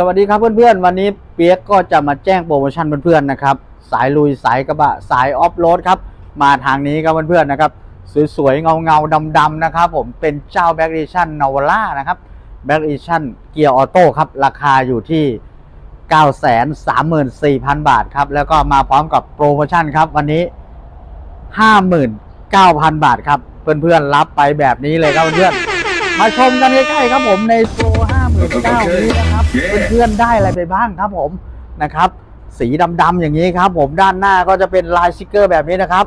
สวัสดีครับเพื่อนๆ วันนี้เปียกก็จะมาแจ้งโปรโมชั่นเพื่อนๆนะครับ สายลุยสายกระบะสายออฟโรดครับมาทางนี้ครับเพื่อนๆนะครับ สวยๆ เงาๆดำๆนะครับผมเป็นเจ้าแบ็กดิชั่นนาวล่านะครับแบ็กดิชั่นเกียร์ออโต้ครับ ราคาอยู่ที่ 934,000 บาทครับ แล้วก็มาพร้อมกับโปรโมชั่นครับวันนี้ 59,000 บาทครับ เพื่อนๆ รับไปแบบนี้เลยครับเพื่อนมาชมกันใกล้ๆครับผมในโปร 59,000นี้นะครับเพื่อนๆได้อะไรไปบ้างครับผมนะครับ สีดำๆอย่างนี้ครับผมด้านหน้าก็จะเป็นลายสติกเกอร์แบบนี้นะครับ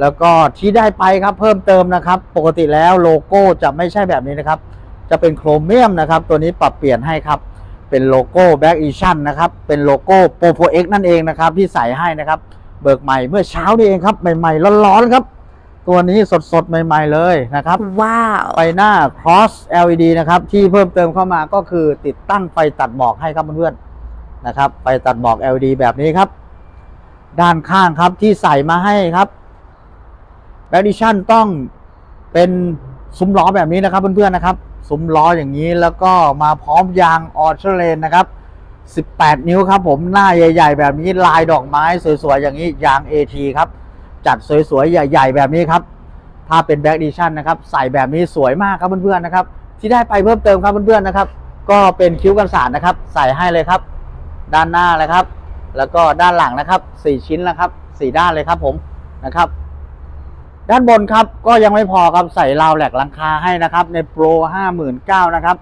แล้วก็ที่ได้ไปครับเพิ่มเติมนะครับ ปกติแล้วโลโก้จะไม่ใช่แบบนี้นะครับ จะเป็นโครเมียมนะครับ ตัวนี้ปรับเปลี่ยนให้ครับ เป็นโลโก้แบ็กอีชั่นนะครับ เป็นโลโก้โปรโ X นั่นเองนะครับ ที่ใส่ให้นะครับ เบิกใหม่เมื่อเช้านี่เองครับใหม่ๆร้อนๆครับ ตัวนี้สดๆ ใหม่ ๆ เลยนะครับ ว้าว ไฟหน้า cross LED นะครับ ที่เพิ่มเติมเข้ามาก็คือติดตั้งไฟตัดหมอกให้ครับเพื่อนๆนะครับ ไฟตัดหมอก LED แบบนี้ครับ ด้านข้างครับที่ใส่มาให้ครับแบดิชั่นต้องเป็นซุ้มล้อแบบนี้นะครับเพื่อนๆนะครับซุ้มล้ออย่างนี้แล้วก็มาพร้อมยางออเทเลนนะครับ 18 นิ้วครับผมหน้าใหญ่ ๆ แบบนี้ลายดอกไม้สวยๆอย่างนี้ยาง AT ครับ จัดสวยๆ ใหญ่ ๆ แบบนี้ครับ ถ้าเป็นแบ็กดิชั่นนะครับใส่แบบนี้สวยมากครับเพื่อนๆนะครับ ที่ได้ไปเพิ่มเติมครับเพื่อนๆนะครับ ก็เป็นคิ้วกันสาดนะครับ ใส่ให้เลยครับ ด้านหน้าเลยครับ แล้วก็ด้านหลังนะครับสี่ชิ้นนะครับสี่ด้านเลยครับผมนะครับด้านบนครับก็ยังไม่พอครับใส่ราวแหลกหลังคาให้นะครับ ในโปรห้าหมื่นเก้านะครับ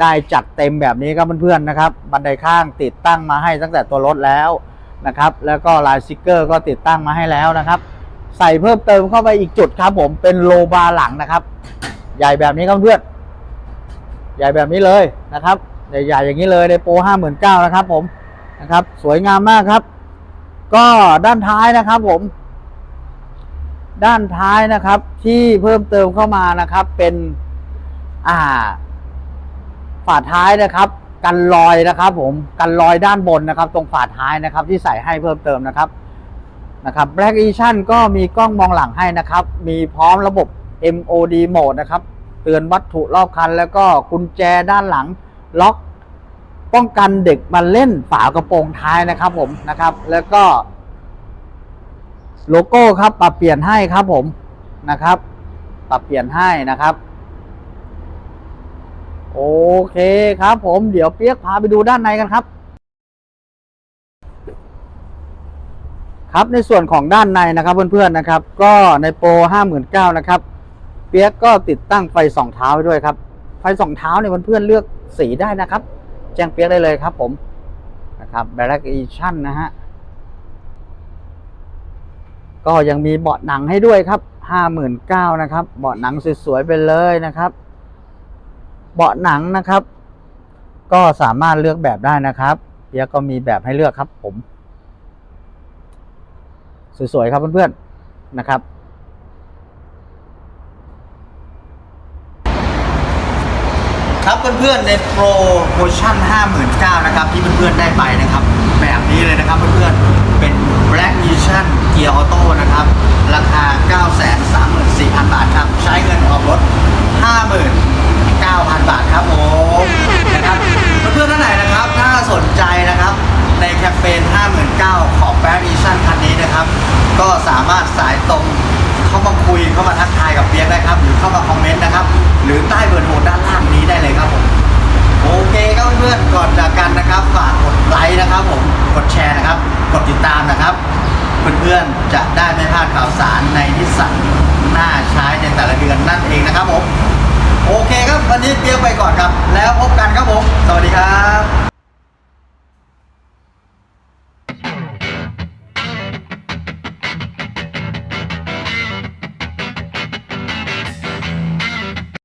ได้จัดเต็มแบบนี้ครับเพื่อนๆนะครับ บันไดข้างติดตั้งมาให้ตั้งแต่ตัวรถแล้วนะครับ แล้วก็ลายสติกเกอร์ก็ติดตั้งมาให้แล้วนะครับ ใส่เพิ่มเติมเข้าไปอีกจุดครับ ผมเป็นโลบาร์หลังนะครับ ใหญ่แบบนี้ครับเพื่อนใหญ่แบบนี้เลยนะครับใหญ่ๆอย่างนี้เลยในโปรห้าหมื่นเก้านะครับ ผมนะครับ สวยงามมากครับ ก็ด้านท้ายนะครับผม ด้านท้ายนะครับ ที่เพิ่มเติมเข้ามานะครับ เป็นอ่าฝาท้ายนะครับ กันรอยนะครับ ผมกันรอยด้านบนนะครับ ตรงฝาท้ายนะครับ ที่ใส่ให้เพิ่มเติมนะครับ นะครับ Black Edition ก็มีกล้องมองหลังให้นะครับ มีพร้อมระบบ MOD Mode นะครับ เตือนวัตถุรอบคัน แล้วก็กุญแจด้านหลังล็อกป้องกันเด็กมาเล่นฝากระโปรงท้ายนะครับผมนะครับ แล้วก็ โลโก้ครับปรับเปลี่ยนให้ครับผมนะครับ ปรับเปลี่ยนให้นะครับ โอเคครับผมเดี๋ยวเปียกพาไปดูด้านในกันครับ ครับในส่วนของด้านในนะครับเพื่อนๆนะครับ ก็ในโปรห้าหมื่นเก้านะครับเปียกก็ติดตั้งไฟสองเท้าไว้ด้วยครับ ไฟสองเท้าเนี่ยเพื่อนๆเลือกสีได้นะครับ แจ้งเปียกได้เลยครับผมนะครับ Black Edition นะฮะก็ยังมีเบาะหนังให้ด้วยครับห้าหมื่นเก้านะครับ เบาะหนังสวยๆไปเลยนะครับ เบาะหนังนะครับ ก็สามารถเลือกแบบได้นะครับเปียกก็มีแบบให้เลือกครับผม สวยๆครับเพื่อนๆนะครับ ครับเพื่อนๆในโปรโมชั่น 59,000นะครับที่เพื่อนๆได้ไปนะครับ แบบนี้เลยนะครับเพื่อนๆเป็น Black Edition Gear Auto นะครับ ราคา 934,000 บาทครับ ใช้เงินออกรถ59,000 บาทครับผมนะครับเพื่อนๆท่านไหนนะครับ ถ้าสนใจนะครับ ในแคมเปญ 59,000ของ Black Edition คันนี้นะครับ ก็สามารถสายตรงเข้ามาคุยเข้ามาทักทายกับเปียกได้ครับ หรือเข้ามาคอมเมนต์นะครับ หรือใต้เบอร์โทรด้านล่างนี้ได้เลยครับผมโอเคครับเพื่อนก่อนจากกันนะครับ ฝากกดไลค์นะครับ ผมกดแชร์นะครับ กดติดตามนะครับ เพื่อนๆจะได้ไม่พลาดข่าวสารในนิสสันน่าใช้ในแต่ละเดือนนั่นเองนะครับผมโอเคครับวันนี้เปียกไปก่อนครับ แล้วพบกันครับผม สวัสดีครับ